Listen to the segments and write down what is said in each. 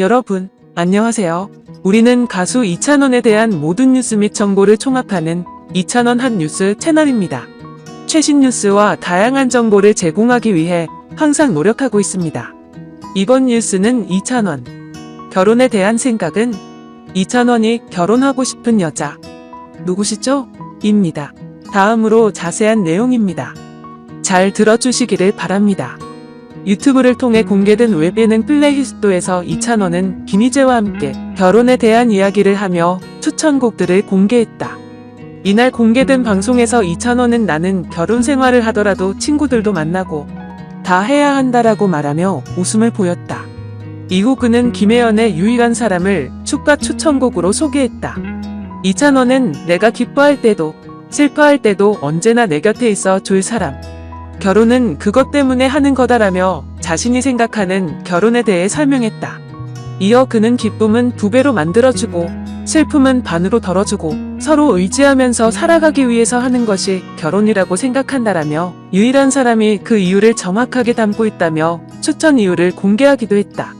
여러분, 안녕하세요. 우리는 가수 이찬원에 대한 모든 뉴스 및 정보를 총합하는 이찬원 한 뉴스 채널입니다. 최신 뉴스와 다양한 정보를 제공하기 위해 항상 노력하고 있습니다. 이번 뉴스는 이찬원. 결혼에 대한 생각은 이찬원이 결혼하고 싶은 여자. 누구시죠? 입니다. 다음으로 자세한 내용입니다. 잘 들어주시기를 바랍니다. 유튜브를 통해 공개된 웹 예능 플레이리스트에서 이찬원은 김희재와 함께 결혼에 대한 이야기를 하며 추천곡들을 공개했다. 이날 공개된 방송에서 이찬원은 나는 결혼 생활을 하더라도 친구들도 만나고 다 해야 한다라고 말하며 웃음을 보였다. 이후 그는 김혜연의 유일한 사람을 축가 추천곡으로 소개했다. 이찬원은 내가 기뻐할 때도 슬퍼할 때도 언제나 내 곁에 있어 줄 사람. 결혼은 그것 때문에 하는 거다라며 자신이 생각하는 결혼에 대해 설명했다. 이어 그는 기쁨은 두 배로 만들어주고 슬픔은 반으로 덜어주고 서로 의지하면서 살아가기 위해서 하는 것이 결혼이라고 생각한다라며 유일한 사람이 그 이유를 정확하게 담고 있다며 추천 이유를 공개하기도 했다.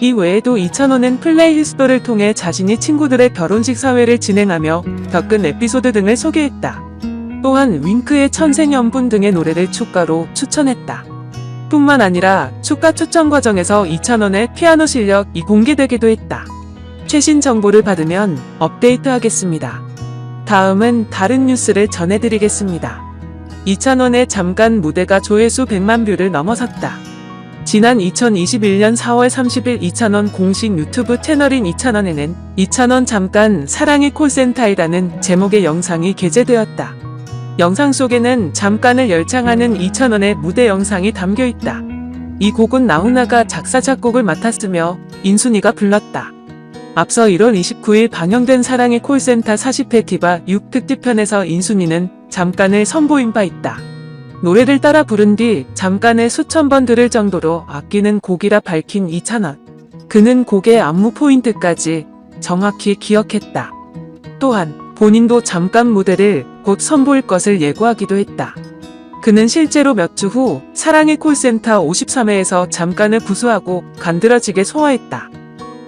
이 외에도 이찬호는 플레이리스트를 통해 자신이 친구들의 결혼식 사회를 진행하며 겪은 에피소드 등을 소개했다. 또한 윙크의 천생연분 등의 노래를 축가로 추천했다. 뿐만 아니라 축가 추천 과정에서 이찬원의 피아노 실력이 공개되기도 했다. 최신 정보를 받으면 업데이트하겠습니다. 다음은 다른 뉴스를 전해드리겠습니다. 이찬원의 잠깐 무대가 조회수 100만 뷰를 넘어섰다. 지난 2021년 4월 30일 이찬원 공식 유튜브 채널인 이찬원에는 이찬원 잠깐 사랑의 콜센터이라는 제목의 영상이 게재되었다. 영상 속에는 잠깐을 열창하는 이찬원의 무대 영상이 담겨 있다. 이 곡은 나훈아가 작사 작곡을 맡았으며 인순이가 불렀다. 앞서 1월 29일 방영된 사랑의 콜센터 40회 디바 6 특집편에서 인순이는 잠깐을 선보인 바 있다. 노래를 따라 부른 뒤 잠깐을 수천 번 들을 정도로 아끼는 곡이라 밝힌 이찬원. 그는 곡의 안무 포인트까지 정확히 기억했다. 또한 본인도 잠깐 무대를 곧 선보일 것을 예고하기도 했다. 그는 실제로 몇 주 후 사랑의 콜센터 53회에서 잠깐을 부수하고 간드러지게 소화했다.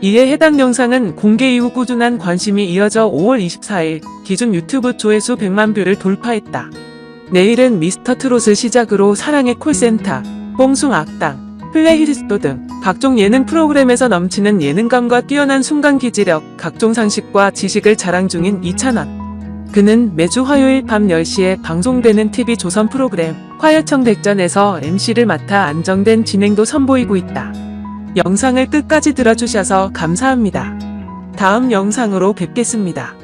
이에 해당 영상은 공개 이후 꾸준한 관심이 이어져 5월 24일 기준 유튜브 조회수 100만 뷰를 돌파했다. 내일은 미스터 트롯을 시작으로 사랑의 콜센터, 뽕숭 악당, 플레이리스트 등 각종 예능 프로그램에서 넘치는 예능감과 뛰어난 순간 기지력, 각종 상식과 지식을 자랑 중인 이찬원. 그는 매주 화요일 밤 10시에 방송되는 TV 조선 프로그램 화요청 백전에서 MC를 맡아 안정된 진행도 선보이고 있다. 영상을 끝까지 들어주셔서 감사합니다. 다음 영상으로 뵙겠습니다.